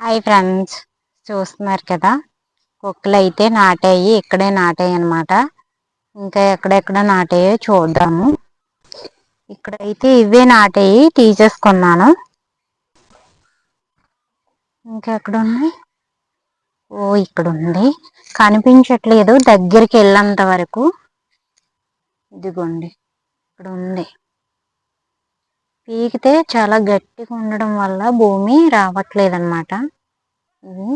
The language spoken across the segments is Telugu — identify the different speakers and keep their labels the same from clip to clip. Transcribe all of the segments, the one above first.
Speaker 1: హాయ్ ఫ్రెండ్స్ చూస్తున్నారు కదా? కుక్కలు అయితే నాటాయి ఇక్కడే నాటాయి అనమాట ఇంకా ఎక్కడెక్కడ నాటాయో చూద్దాము. ఇక్కడైతే ఇవే నాటాయి తీసేసుకున్నాను ఇంకా ఎక్కడ ఉన్నాయి ఓ ఇక్కడ ఉంది కనిపించట్లేదు దగ్గరికి వెళ్ళేంత వరకు. ఇదిగోండి ఇక్కడ ఉంది పీకితే చాలా గట్టిగా ఉండడం వల్ల భూమి రావట్లేదు అనమాట ఇది.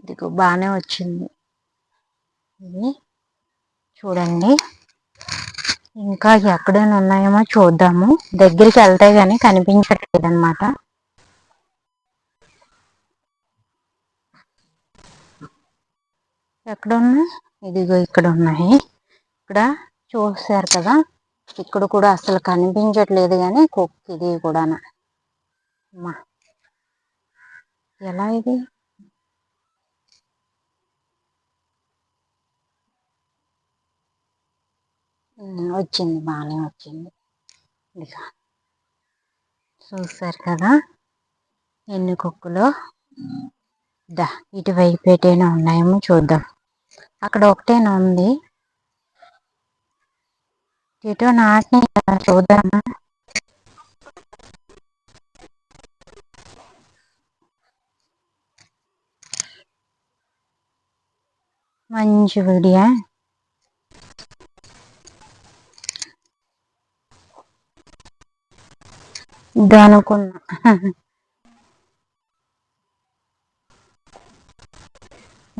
Speaker 1: ఇదిగో బాగానే వచ్చింది. ఇది. చూడండి. ఇంకా ఎక్కడైనా ఉన్నాయేమో చూద్దాము. దగ్గరికి వెళ్తే కానీ కనిపించట్లేదు అనమాట ఎక్కడ ఉన్నాయి ఇదిగో ఇక్కడ ఉన్నాయి. ఇక్కడ చూసారు కదా? ఇక్కడ కూడా అసలు కనిపించట్లేదు కానీ కుక్ ఇది కూడా అమ్మా. ఎలా ఇది? వచ్చింది బాగానే వచ్చింది. ఇక చూసారు కదా? ఎన్ని కుక్కులో? దా ఇటువైపు ఏటైనా ఉన్నాయేమో చూద్దాం. అక్కడ ఒకటేనా ఉంది? ఇటు నాటిని చూద్దామా? మంచి వీడియా? ఇది అనుకున్నా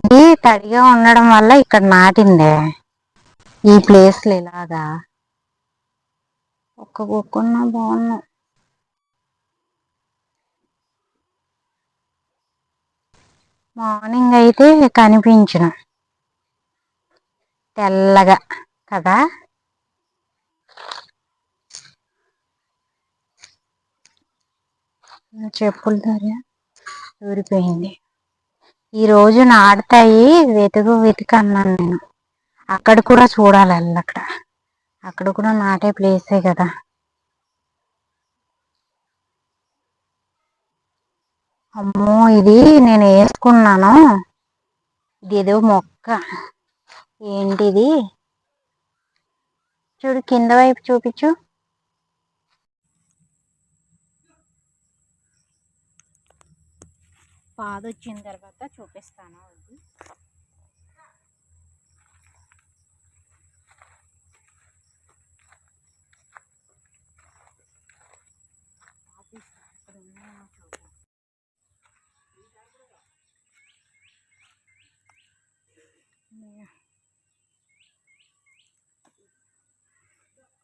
Speaker 1: ఇది తడిగా ఉండడం వల్ల ఇక్కడ నాటిందే. ఈ ప్లేస్లు ఇలాగా. ఒక్క కుక్కున్నా బాగున్నా మార్నింగ్ అయితే కనిపించిన. తెల్లగా కదా? చెప్పులు ధర ఊరిపోయింది. ఈరోజు నాడుతాయి వెతుకు వెతుకు అన్నాను నేను. అక్కడ కూడా చూడాలి అక్కడ అక్కడ కూడా నాటే ప్లేసే కదా. అమ్మో ఇది నేను వేసుకున్నాను. ఇది ఏదో మొక్క. ఏంటిది? చూడు కింద వైపు చూపించు. పాదొచ్చిన తర్వాత చూపిస్తాను. అది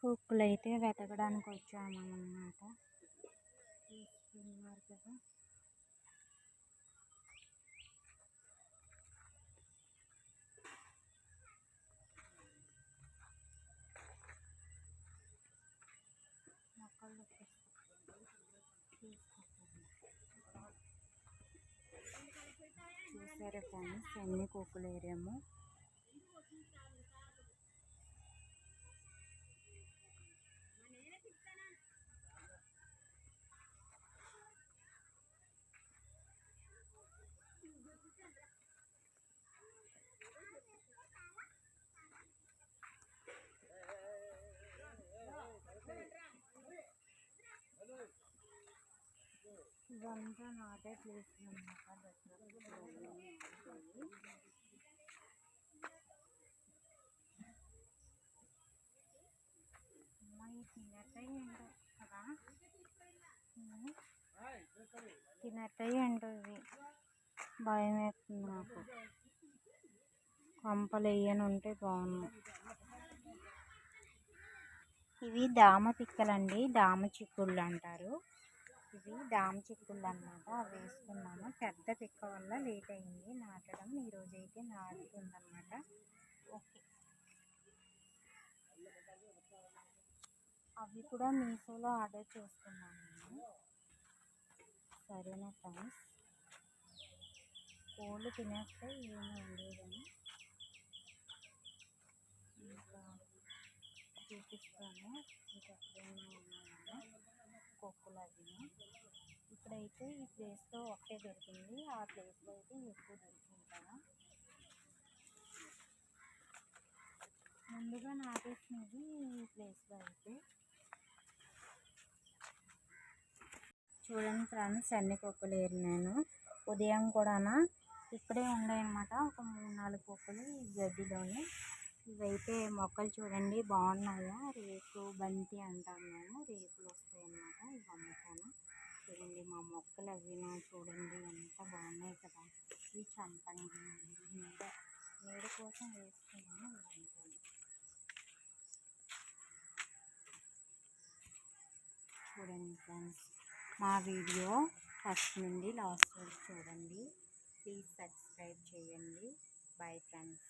Speaker 1: హుక్కులు అయితే వెతకడానికి వచ్చాము అన్నమాట చూస్తున్నారు కదా. మొక్కలు చూసారు ఫ్రెండ్స్ ఎన్ని కుక్కులు ఏరాము ఇదంతా నాటే ప్లేస్ అనమాట తినట్టయ్యండు కదా? తినట్టాయి ఇవి భయం వేస్తుంది నాకు. కొంపలు వేయని ఉంటే బాగుంది ఇవి దామ పిక్కలండి దామ చిక్కుళ్ళు అంటారు. ఇవి దామ చిక్కుళ్ళు అనమాట అవి వేసుకున్నాను. పెద్ద పిక్క వల్ల లేట్ అయింది నాటడం ఈరోజు అయితే నాటుతుందన్నమాట. ఓకే. అవి కూడా మీషోలో ఆర్డర్ చేసుకున్నాను నేను. సరేనా ఫ్రెండ్స్? కోళ్ళు తినేస్తే ఏమీ ఉండేదని ఇంకా చూపిస్తాను. ఇంకా ఎక్కడైనా ఉన్నాయండి ఇప్పుడైతే ఈ ప్లేస్లో ఒకటే దొరికింది. ఆ ప్లేస్లో అయితే ఎక్కువ దొరికింటాను ముందుగా నాటేసినది ఈ ప్లేస్లో అయితే. చూడండి ఫ్రెండ్స్ అన్ని కుక్కలు ఏరినాను. ఉదయం కూడా ఇక్కడే ఉన్నాయన్నమాట ఒక మూడు నాలుగు కుక్కలు ఈ గడ్డిలోనే. ఇవైతే మొక్కలు చూడండి బాగున్నాయా? రేకు బంతి అంటాం మేము. రేకులు వస్తాయి అన్నమాట ఇవి అమ్ముతాను. చూడండి మా మొక్కలు అవి చూడండి ఎంత బాగున్నాయి కదా. ఇవి చంపండి నీడ నీడ కోసం వేసుకున్నాను అనుకోండి చూడండి ఫ్రెండ్స్ మా వీడియో ఫస్ట్ నుండి లాస్ట్ వరకు చూడండి. ప్లీజ్ సబ్స్క్రైబ్ చేయండి. Bye friends.